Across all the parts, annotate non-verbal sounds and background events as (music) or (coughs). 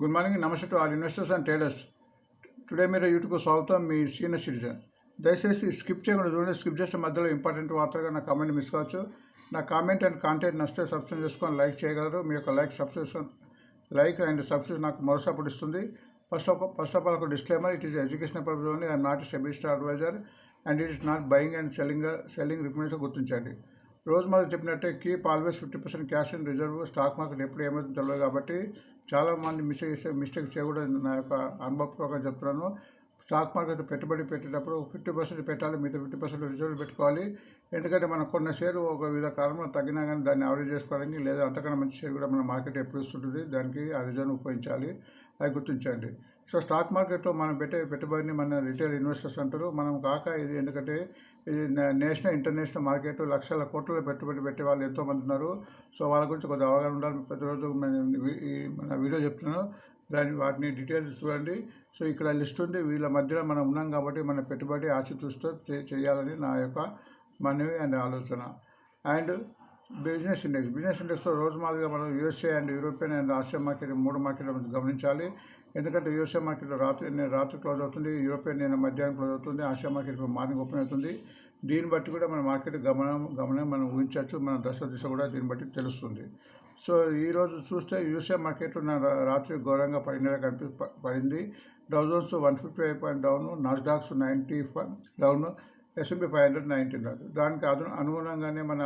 Good morning నమస్తే to all investors and traders. Today మీరు యూట్యూబ్కు స్వాగతం మీ సీనియర్ సిటిజన్. దయచేసి స్కిప్ చేయకుండా చూడండి స్కిప్ చేసిన మధ్యలో ఇంపార్టెంట్ వార్తగా నా కామెంట్ మిస్ కావచ్చు. నా కామెంట్ అండ్ కాంటెంట్ నచ్చితే సబ్స్క్రైబ్ చేసుకొని లైక్ చేయగలరు. మీ యొక్క like subscription like and subscription నాకు మరోసా ఇస్తుంది. First of first of all ఒక disclaimer it is education purpose only. I'm not SEBI registered adviser and it is not buying and selling selling recommendation గుర్తించండి. రోజు మనం చెప్పినట్టే keep always fifty percent cash in reserve stock market ఎప్పుడు ఏమవుతుందో తెలియదు కాబట్టి చాలా మంది మిస్టేక్ చేసే మిస్టేక్ చేయకూడదు నా యొక్క అనుభవపూర్వకంగా చెప్తున్నాను. స్టాక్ మార్కెట్ పెట్టుబడి పెట్టేటప్పుడు ఫిఫ్టీ పర్సెంట్ పెట్టాలి మిగతా ఫిఫ్టీ పర్సెంట్ రిజర్వ్ పెట్టుకోవాలి. ఎందుకంటే మనం కొన్న షేర్ ఒక వివిధ కారణాలు తగ్గినా కానీ దాన్ని యావరేజ్ చేసుకోవడానికి లేదా అంతకన్నా మంచి షేర్ కూడా మన మార్కెట్ ఎప్పుడు ఇస్తుంటుంది దానికి ఆ రిజర్వ్ ఉపయోగించాలి. అది గుర్తించండి. సో స్టాక్ మార్కెట్లో మనం పెట్టే పెట్టుబడిని మన రిటైల్ ఇన్వెస్టర్స్ అంటారు. మనం కాక ఇది ఎందుకంటే ఇది నేషనల్ ఇంటర్నేషనల్ మార్కెట్ లక్షల కోట్ల పెట్టుబడి పెట్టే వాళ్ళు ఎంతోమంది ఉన్నారు. సో వాళ్ళ గురించి కొద్దిగా అవగాహన ఉండాలి. ప్రతిరోజు మన మన వీడియో చెప్తున్నాను. దాని వాటిని డీటెయిల్స్ చూడండి. సో ఇక్కడ లిస్ట్ ఉంది. వీళ్ళ మధ్యలో మనం ఉన్నాం కాబట్టి మన పెట్టుబడి ఆచితూస్తూ చేయాలని నా యొక్క మనవి అండ్ ఆలోచన. And business index. బిజినెస్ ఇండెక్స్లో రోజు మాదిరిగా మనం USA and European and Asia market మూడు మార్కెట్ గమనించాలి. ఎందుకంటే యూఎస్ఏ మార్కెట్లో రాత్రి నేను రాత్రి క్లోజ్ అవుతుంది. యూరోపియన్ నేను మధ్యాహ్నం క్లోజ్ అవుతుంది. ఆసియా మార్కెట్ మార్నింగ్ ఓపెన్ అవుతుంది. దీన్ని బట్టి కూడా మన మార్కెట్ గమనం గమనం మనం ఊహించవచ్చు. మన దశ దిశ కూడా దీన్ని బట్టి తెలుస్తుంది. సో ఈరోజు చూస్తే యూసే మార్కెట్ ఉన్న రాత్రి ఘోరంగా పడినగా కనిపి పడింది పడింది. Dow Jones one fifty five point down Nasdaq's ninety five down S and P five hundred nineteen down దానికి అను అనుగుణంగానే మన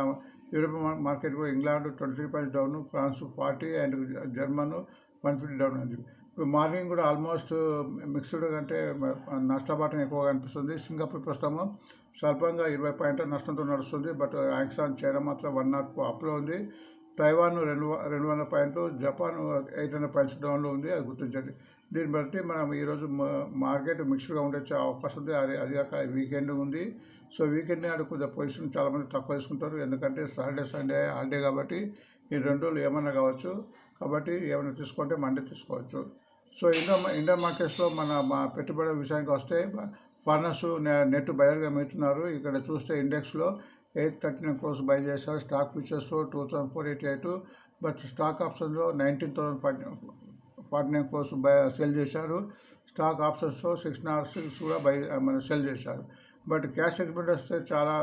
యూరోపియన్ మార్కెట్లో మార్కెట్ కూడా England twenty three points down France forty and German one fifty down ఉంది ఇప్పుడు morning కూడా almost mixed అంటే నష్టపాటం ఎక్కువగా అనిపిస్తుంది. సింగపూర్ ప్రస్తుతం స్వల్పంగా ఇరవై పాయింట్ల నష్టంతో నడుస్తుంది. బట్ యాంక్సాన్ చైనా మాత్రం వన్ నాట్ అప్లో ఉంది. తైవాన్ రెండు రెండు వందల పాయింట్లు జపాన్ ఎయిట్ హండ్రెడ్ పాయింట్స్ డౌన్లో ఉంది అది గుర్తించండి. దీన్ని బట్టి మనం ఈరోజు మార్కెట్ మిక్స్డ్గా ఉండే అవకాశం ఉంది. అది అది కాక వీకెండ్ ఉంది. సో వీకెండ్ నాడు కొద్దిగా పొజిషన్ చాలామంది తక్కువ తీసుకుంటారు ఎందుకంటే సాటర్డే సండే హాలిడే కాబట్టి ఈ రెండు రోజులు ఏమన్నా కావచ్చు. కాబట్టి ఏమైనా తీసుకుంటే మండే తీసుకోవచ్చు. సో ఇండియా ఇండియన్ మార్కెట్స్లో మన మా పెట్టుబడి విషయానికి వస్తే ఫార్నర్స్ నెట్ బయలుగా మెతున్నారు ఇక్కడ చూస్తే ఇండెక్స్లో eight thirteen nine crores buy చేశారు. Stock ఫ్యూచర్స్లో two thousand four eighty eight. But stock ఆప్షన్స్లో nineteen thousand forty forty nine crores buy sell చేశారు. స్టాక్ ఆప్షన్స్లో సిక్స్ నాట్ సిక్స్ కూడా బై మన సెల్ చేశారు. బట్ క్యాష్ ఎక్స్పెంట్ వస్తే చాలా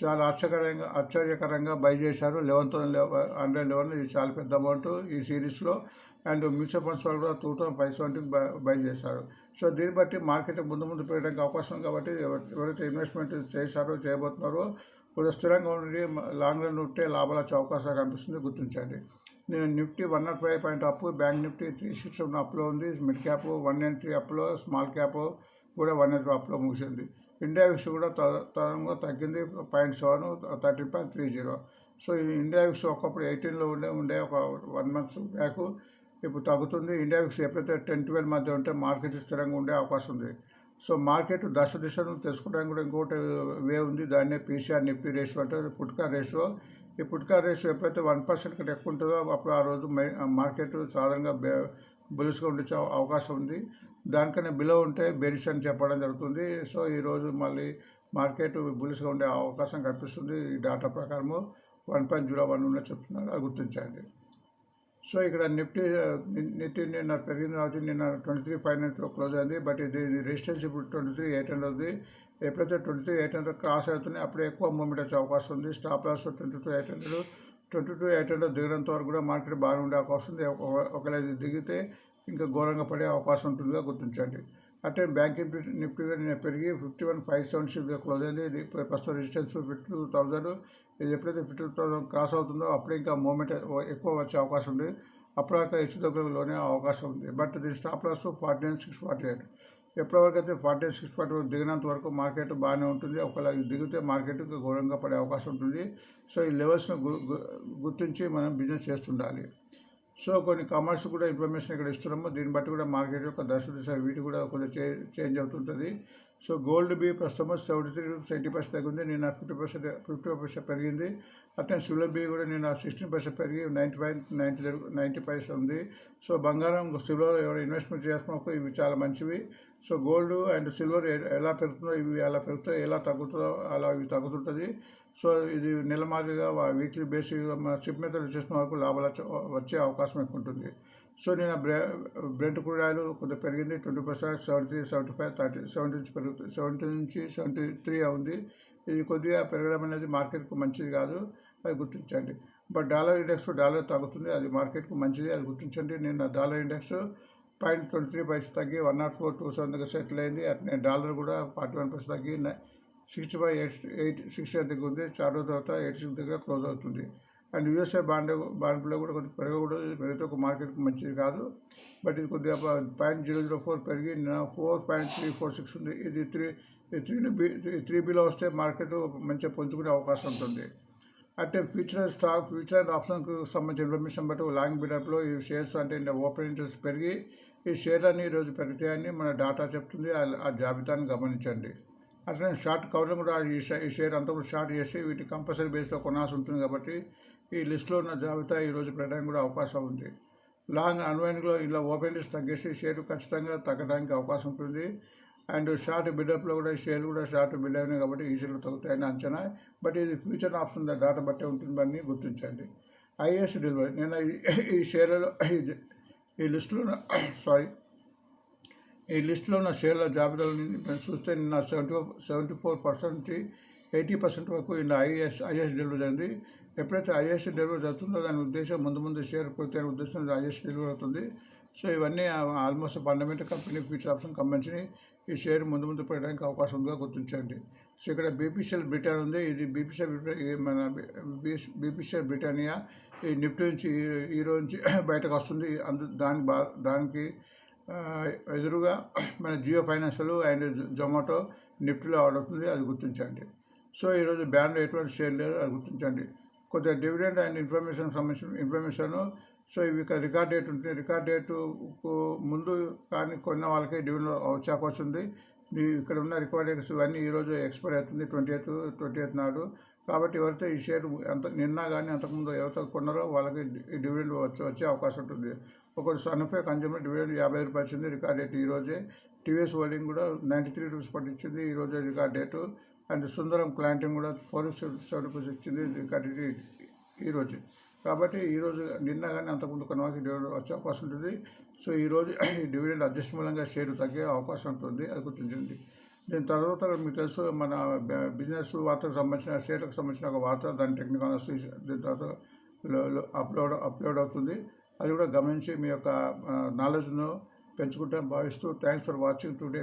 చాలా ఆశ్చర్యకరంగా ఆశ్చర్యకరంగా బై చేశారు. లెవెన్ థౌసండ్ హండ్రెడ్ లెవెన్ ఇది చాలా పెద్ద అమౌంట్ ఈ సిరీస్లో అండ్ మ్యూచువల్ ఫండ్స్ వాళ్ళు కూడా టూ థౌసండ్ ఫైవ్ సెవెంటీకి బై బై చేశారు. సో దీన్ని బట్టి మార్కెట్ ముందు ముందు పెరగడానికి అవకాశం ఉంది కాబట్టి ఎవరైతే ఇన్వెస్ట్మెంట్ చేశారో చేయబోతున్నారో కొద్దిగా స్థిరంగా ఉండి లాంగ్ రన్ ఉంటే లాభాలు వచ్చే అవకాశాలు కనిపిస్తుంది గుర్తించండి. నేను Nifty one nought five point up bank Nifty three six ఉన్న అప్లో ఉంది mid cap one nine three అప్లో small cap కూడా వన్ నైన్ అప్లో ముగిసింది. ఇండియా విక్స్ కూడా తరంగా తగ్గింది point seven thirty point three zero. So ఈ ఇండియా విక్స్ ఒకప్పుడు ఎయిటీన్లో ఉండే ఉండే ఒక వన్ మంత్ బ్యాక్ ఇప్పుడు తగ్గుతుంది. ఇండియా విక్స్ ఎప్పుడైతే టెన్ ట్వెల్వ్ మధ్య ఉంటే మార్కెట్ స్థిరంగా ఉండే అవకాశం ఉంది. సో మార్కెట్ దశ దిశను తెలుసుకోవడానికి కూడా ఇంకోటి వే ఉంది. దాన్నే పీసీఆర్ నిఫ్టీ రేషియో అంటే పుట్కా రేషియో. ఈ పుట్కా రేషియో ఎప్పుడైతే వన్ పర్సెంట్ కంటే ఎక్కువ ఉంటుందో అప్పుడు ఆ రోజు మార్కెట్ సాధారణంగా బె బులిస్గా ఉండే అవకాశం ఉంది. దానికన్నా బిలో ఉంటే బెరిష్ అని చెప్పడం జరుగుతుంది. సో ఈరోజు మళ్ళీ మార్కెట్ బులిస్గా ఉండే అవకాశం కనిపిస్తుంది ఈ డేటా ప్రకారము. వన్ పాయింట్ జీరో వన్ ఉన్న చెప్తున్నారు. అది గుర్తించండి. సో ఇక్కడ నిఫ్టీ నిఫ్టీ నిన్న పెరిగింది కాబట్టి నిన్న ట్వంటీ త్రీ ఫైవ్ హండ్రెడ్లో క్లోజ్ అయింది. బట్ ఇది రెసిస్టెన్స్ ఇప్పుడు ట్వంటీ త్రీ ఎయిట్ హండ్రెడ్ ఉంది. ఎప్పుడైతే twenty three eight hundred cross అవుతున్నాయి. అప్పుడే ఎక్కువ మూమెంట్ వచ్చే అవకాశం ఉంది. Stop loss twenty two eight hundred twenty two eight hundred దిగినంత వరకు కూడా మార్కెట్ బాగానే ఉండే అవకాశం ఉంది. ఒక- ఒకవేళ ఇది దిగితే ఇంకా ఘోరంగా పడే అవకాశం ఉంటుందిగా గుర్తించండి. అంటే బ్యాంక్ నిఫ్టీ పెరిగి ఫిఫ్టీ వన్ ఫైవ్ సెవెన్ సిక్స్గా క్లోజ్ అయింది. ఇది ప్రస్తుతం రెసిస్టెన్స్ ఫిఫ్టీ టూ థౌసండ్ ఇది ఎప్పుడైతే ఫిఫ్టీ టూ థౌసండ్ క్రాస్ అవుతుందో అప్పుడే ఇంకా మూమెంట్ ఎక్కువ వచ్చే అవకాశం ఉంది. అప్పటిదాకా హెచ్చు దగ్గరలోనే అవకాశం ఉంది. బట్ దీని stop loss forty nine six forty eight. ఎప్పటివరకు అయితే ఫార్టీ నైన్ సిక్స్ ఫార్టీ దిగినంత వరకు మార్కెట్ బాగానే ఉంటుంది. ఒకవేళ దిగితే మార్కెట్ ఘోరంగా పడే అవకాశం ఉంటుంది. సో ఈ లెవెల్స్ను గు- గుర్తించి మనం బిజినెస్ చేస్తుండాలి. సో కొన్ని కామర్స్ కూడా ఇన్ఫర్మేషన్ ఇక్కడ ఇస్తున్నాము. దీన్ని బట్టి కూడా మార్కెట్ యొక్క దశ దిశ వీటి కూడా కొంచెం చే చేంజ్ అవుతుంటుంది. సో గోల్డ్ బి ప్రస్తుతం సెవెంటీ త్రీ ఎయిటీ పర్సెంట్ తగ్గింది నిన్న ఫిఫ్టీ పర్సెంట్ ఫిఫ్టీ పర్సెంట్ పెరిగింది. అట్లనే సిల్వర్ బి కూడా నిన్న సిక్స్టీన్ పర్సెంట్ పెరిగి నైంటీ ఫైవ్ నైంటీ నైంటీ పైసలు ఉంది. సో బంగారం సిల్వర్ ఎవరైనా ఇన్వెస్ట్మెంట్ చేసుకున్నప్పుడు ఇవి చాలా మంచివి. సో గోల్డ్ అండ్ సిల్వర్ ఎలా పెరుగుతుందో ఇవి ఎలా పెరుగుతాయో ఎలా తగ్గుతుందో అలా ఇవి తగ్గుతుంటుంది. సో ఇది నెలమాదిరిగా వీక్లీ బేసిక్గా మన షిప్ మీద చేసిన వరకు లాభాలు వచ్చే- వచ్చే అవకాశం ఎక్కువ ఉంటుంది. సో నేను బ్రె బ్రెంట్ క్రూడ్ ఆయిల్ పెరిగింది twenty percent seventy seventy five thirty seventy నుంచి పెరుగుతుంది సెవెంటీ నుంచి సెవెంటీ త్రీ ఉంది ఇది కొద్దిగా పెరగడం అనేది మార్కెట్కు మంచిది కాదు అది గుర్తించండి. బట్ డాలర్ ఇండెక్స్ డాలర్ తగ్గుతుంది అది మార్కెట్కు మంచిది అది గుర్తించండి. నిన్న dollar index point twenty three పైసలు తగ్గి one nought four two seven దగ్గర సెటిల్ అయింది. అట్నే డాలర్ కూడా ఫార్టీ వన్ పైసలు తగ్గి sixty five eight eight sixty దగ్గర ఉంది. చార్ రోజుల తర్వాత ఎయిట్ సిక్స్ దగ్గర క్లోజ్ అవుతుంది. అండ్ యూఎస్ఏ బాండ్ బాండ్లో కూడా కొంచెం పెరగకూడదు పెరిగితే ఒక మార్కెట్కి మంచిది కాదు. బట్ ఇది కొద్దిగా పాయింట్ జీరో జీరో ఫోర్ పెరిగి four point three four six ఉంది. ఇది three three B three below వస్తే మార్కెట్ మంచిగా పుంజుకునే అవకాశం ఉంటుంది. అంటే ఫ్యూచర్ స్టాక్ ఫ్యూచర్ అండ్ ఆప్షన్కు సంబంధించిన ఇన్ఫర్మేషన్ బట్టి లాంగ్ బిల్డప్లో ఈ షేర్స్ అంటే ఓపెన్ ఇంట్రెస్ట్ పెరిగి ఈ షేర్లన్నీ అన్ని ఈరోజు పెరుగుతాయని మన డాటా చెప్తుంది. ఆ జాబితాను గమనించండి. అట్లనే షార్ట్ కవర్లు కూడా ఈ షేర్ అంతా కూడా షార్ట్ చేసి వీటి కంపల్సరీ బేస్లో కొనాల్సి ఉంటుంది కాబట్టి ఈ లిస్టులో ఉన్న జాబితా ఈరోజు పెట్టడానికి కూడా అవకాశం ఉంది. లాంగ్ అన్వైన్లో ఇలా ఓపెన్ లిస్ట్ తగ్గేసి షేర్ ఖచ్చితంగా తగ్గడానికి అవకాశం ఉంటుంది. అండ్ షార్ట్ బిల్డప్లో కూడా ఈ షేర్లు కూడా షార్ట్ బిల్డ్ అయినాయి కాబట్టి ఈ షేర్లు తగ్గుతాయని అంచనా. బట్ ఇది ఫ్యూచర్ ఆప్షన్ డాటా బట్టే ఉంటుందని గుర్తించండి. ఐఏఎస్ డెలివరీ నేను ఈ- షేర్లలో ఈ- ఈ లిస్టులో (coughs) సారీ ఈ లిస్టులో ఉన్న షేర్ల జాబితాలో నేను చూస్తే నిన్న సెవెంటీ సెవెంటీ ఫోర్ పర్సెంట్ నుంచి ఎయిటీ పర్సెంట్ వరకు నిన్న ఐఏఎస్ ఐఏఎస్ డెలివరీ అయింది ఎప్పుడైతే ఐఏఎస్ డెలివరీ జరుగుతుందో దాని ఉద్దేశం ముందు ముందు షేర్ పూర్తయిన ఉద్దేశం ఐఎస్ డెలివరీ అవుతుంది. సో ఇవన్నీ almost fundamental company future option company ఈ షేర్ ముందు ముందు పెట్టడానికి అవకాశం ఉందిగా గుర్తించండి. సో ఇక్కడ బీపీసీఎల్ బ్రిటాన్ ఉంది. ఇది బీపీసీఎల్ మన బీపీసీఎల్ బ్రిటానియా ఈ నిఫ్టీ నుంచి ఈ- నుంచి బయటకు వస్తుంది. అందు దానికి బా దానికి ఎదురుగా మన జియో ఫైనాన్షియల్ అండ్ జొమాటో నిఫ్టీలో ఆడవుతుంది అది గుర్తించండి. సో ఈరోజు బ్యాన్లో ఎటువంటి షేర్ లేదు అది గుర్తించండి. కొద్దిగా డివిడెండ్ అండ్ ఇన్ఫర్మేషన్ సంబంధించిన ఇన్ఫర్మేషన్ సో ఇవి ఇక్కడ రికార్డ్ డేట్ ఉంటుంది. రికార్డ్ డేటుకు ముందు కానీ కొన్న వాళ్ళకి డివిడెండ్ వచ్చాక వస్తుంది. ఇక్కడ ఉన్న రికార్డ్ డేట్స్ ఇవన్నీ ఈరోజు ఎక్స్పైర్ అవుతుంది ట్వంటీ ఎయిత్ ట్వంటీ ఎయిత్ నాడు. కాబట్టి ఎవరైతే ఈ షేర్ అంత నిన్న కానీ అంతకుముందు ఎవరితో కొన్నారో వాళ్ళకి డివిడెండ్ వచ్చే వచ్చే అవకాశం ఉంటుంది. ఒకటి సన్ఫే కన్జ్యూమర్ డివిడెండ్ యాభై రూపాయలు వచ్చింది రికార్డ్ డేట్ ఈ రోజే. టీవీఎస్ హోల్డింగ్ కూడా నైంటీ త్రీ రూపీస్ పట్టించింది ఈరోజే రికార్డ్ డేటు. అండ్ సుందరం క్లాంటింగ్ కూడా ఫోర్ సెవెన్ రూపీస్ ఇచ్చింది రికార్డ్ డేట్ కాబట్టి ఈరోజు నిన్న కానీ అంతకుముందు కొన్న డివిడెండ్ వచ్చే అవకాశం ఉంటుంది. సో ఈరోజు ఈ డివిడెండ్ అడ్జస్ట్ మూలంగా షేర్ తగ్గే అవకాశం ఉంటుంది అది గుర్తించండి. దీని తర్వాత మీకు తెలుసు మన బిజినెస్ వార్తకు సంబంధించిన షేర్లకు సంబంధించిన ఒక వార్త దాని టెక్నికల్ దీని తర్వాత అప్లోడ్ అప్లోడ్ అవుతుంది. అది కూడా గమనించి మీ యొక్క నాలెడ్జ్ను పెంచుకుంటామని భావిస్తూ. Thanks for watching today